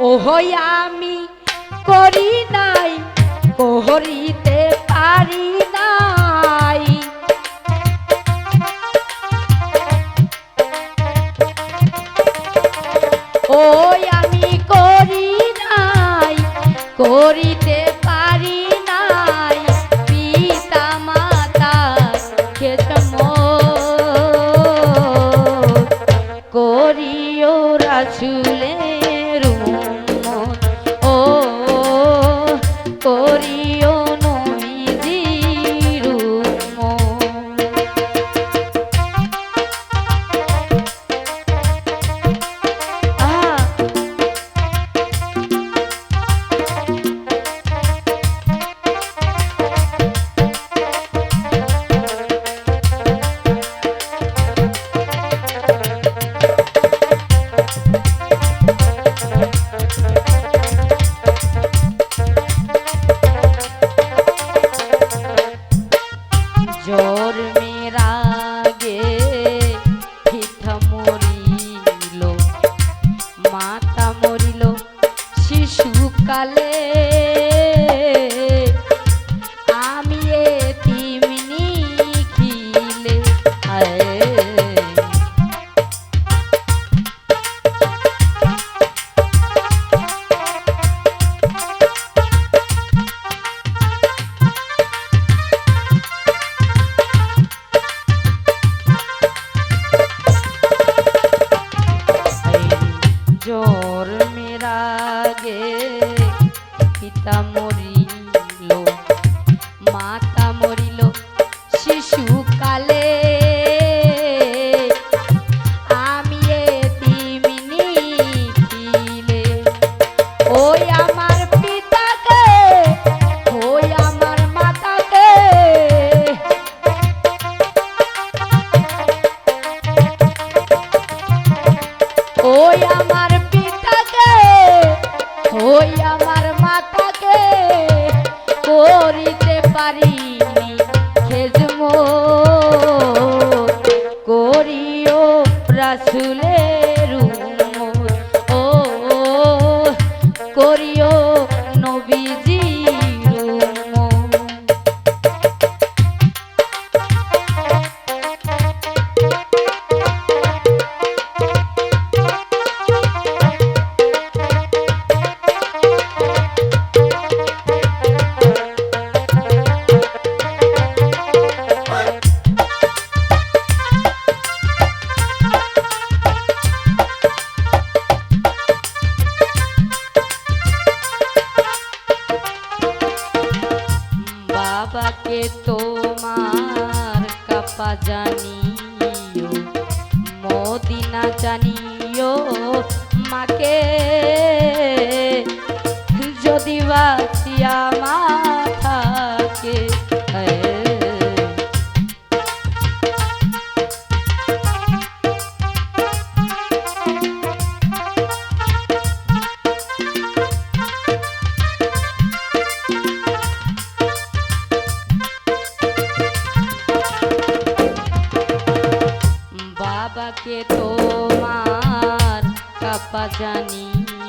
ওহই আমি করি নাই করিতে পারি নাই। ওই আমি করি নাই, করিতে পারি নাই। পিতা মাতা খেতম করিও রাসুলের মাতা মরিল। শিশুকালে পিতা মরিল মাতা মরিল শিশুকালে। আমি পিতাকে মাতাকে। ওই আমার রাসুলের কাপা বাবাকে তোমার কাপা জানিও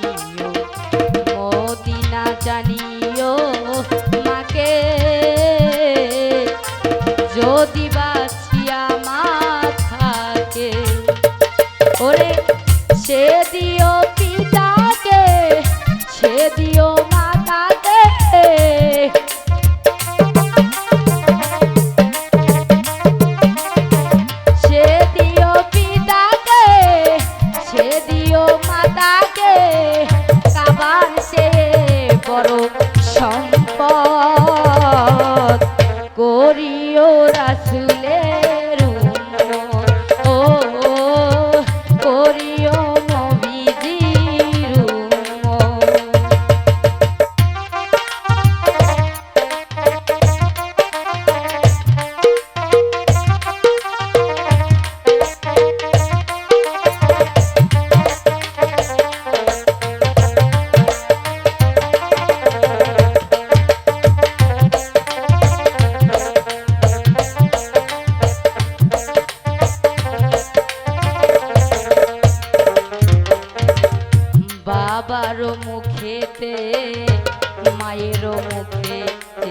মায়ের মুখেতে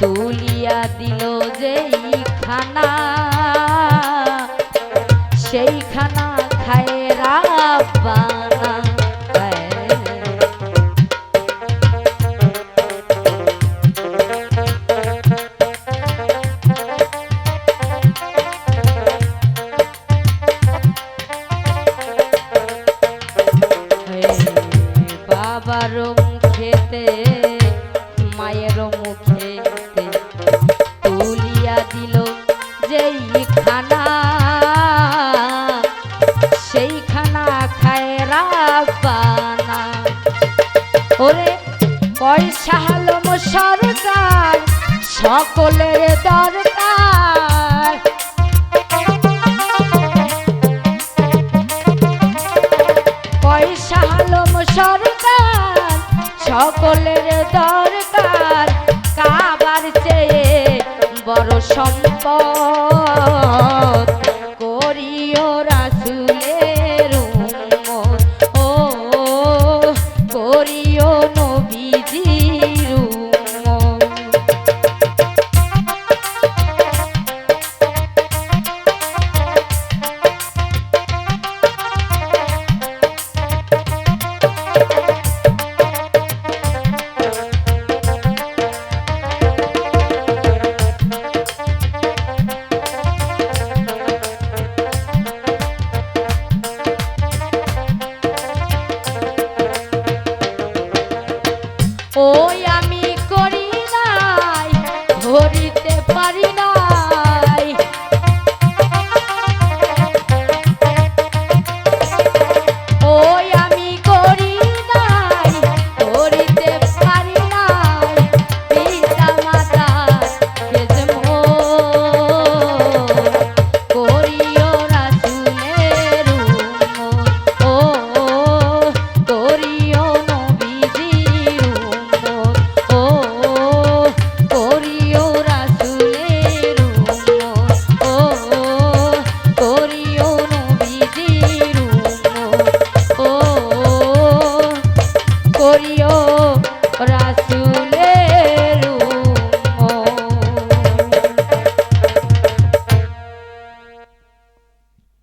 তুলিয়া দিল যেই খানা সেই খানা খায় রাব্বানা বাবার মুখেতে মায়ের মুখেতে তুলিয়া দিল যেই খানা সেই খানা খায় রাব্বানা। ওরে পয়সা হলম সরকার, সকলের দরকার। পয়সা হলম সরকার সকলের দরকার কাবার চেয়ে বড় সম্পদ